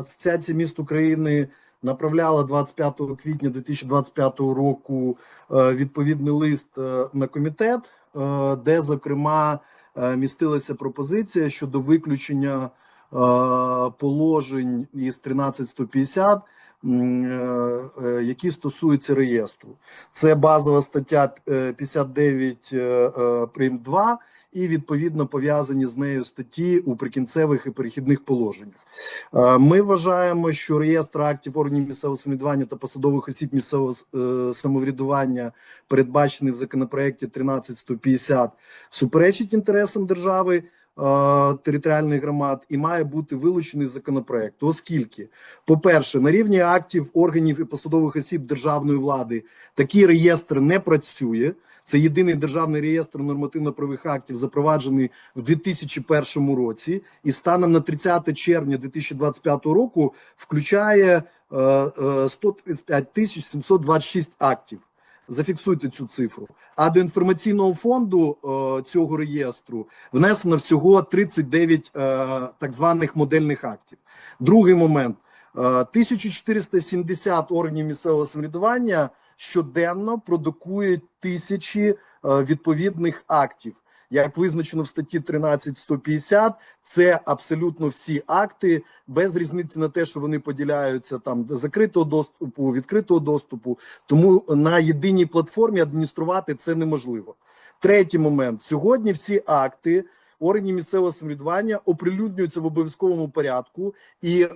Асоціація міст України направляла 25 квітня 2025 року е, відповідний лист е, на комітет, е, де зокрема містилася пропозиція щодо виключення положень із 13150, м, е, е, які стосуються реєстру. Це базова стаття е, 59 е, е, прим 2 і відповідно пов'язані з нею статті у прикінцевих і перехідних положеннях. Е, Ми вважаємо, що реєстр актів органів місцевого самоврядування та посадових осіб місцевого е, самоврядування, передбачений в законопроекті 13150, суперечить інтересам держави. Е, Територіальних громад і має бути вилучений з законопроекту, оскільки, по-перше, на рівні актів органів і посадових осіб державної влади такий реєстр не працює. Це єдиний державний реєстр нормативно-правових актів, запроваджений в 2001 році, і станом на 30 червня 2025 року включає е, е, 135 тисяч 726 актів. Зафіксуйте цю цифру. А до інформаційного фонду е, цього реєстру внесено всього 39 е, так званих модельних актів. Другий момент: е, 1470 органів місцевого самоврядування щоденно продукують тисячі е, відповідних актів. Як визначено в статті 13150, це абсолютно всі акти, без різниці на те, що вони поділяються там до закритого доступу, відкритого доступу. Тому на єдиній платформі адмініструвати це неможливо. Третій момент: сьогодні всі акти органів місцевого самоврядування оприлюднюються в обов'язковому порядку, і е,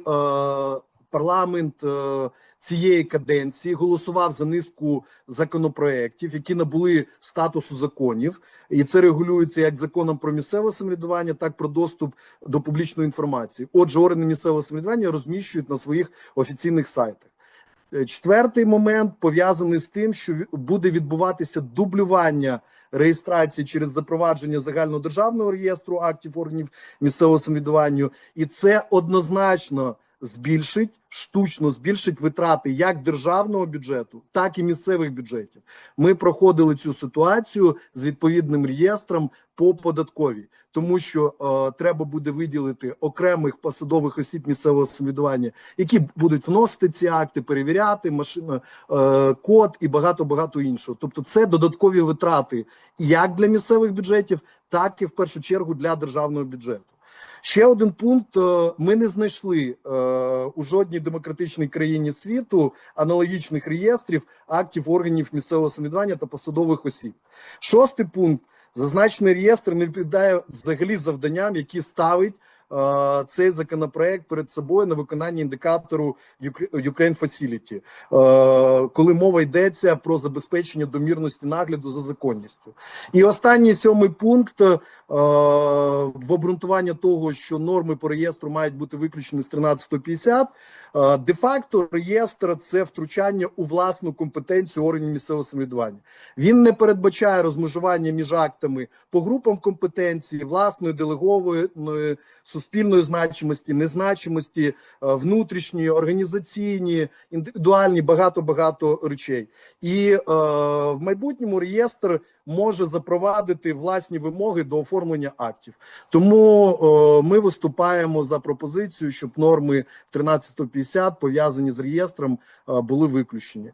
парламент е, цієї каденції голосував за низку законопроєктів, які набули статусу законів, і це регулюється як законом про місцеве самоврядування, так про доступ до публічної інформації. Отже, органи місцевого самоврядування розміщують на своїх офіційних сайтах. Е, Четвертий момент пов'язаний з тим, що буде відбуватися дублювання реєстрації через запровадження загальнодержавного реєстру актів органів місцевого самоврядування, і це однозначно збільшить штучно збільшить витрати як державного бюджету, так і місцевих бюджетів. Ми проходили цю ситуацію з відповідним реєстром по податковій, тому що е, треба буде виділити окремих посадових осіб місцевого самоврядування, які будуть вносити ці акти, перевіряти машина, е, код і багато багато іншого. Тобто, це додаткові витрати як для місцевих бюджетів, так і в першу чергу для державного бюджету. Ще один пункт: е, ми не знайшли е, у жодній демократичній країні світу аналогічних реєстрів актів органів місцевого самоврядування та посадових осіб. Шостий пункт: зазначений реєстр не відповідає взагалі завданням, які ставить цей законопроект перед собою на виконання індикатору Ukra- Ukraine Facility, е, коли мова йдеться про забезпечення домірності нагляду за законністю. І останній сьомий пункт е, в обґрунтування того, що норми по реєстру мають бути виключені з 1350, е, де-факто реєстр це втручання у власну компетенцію органів місцевого самоврядування. Він не передбачає розмежування між актами по групам компетенції, власної делегованої суспільної значимості, незначимості, е, внутрішньої, організаційні, індивідуальні, багато багато речей. І е, в майбутньому реєстр може запровадити власні вимоги до оформлення актів. Тому е, ми виступаємо за пропозицію, щоб норми 1350 пов'язані з реєстром е, були виключені.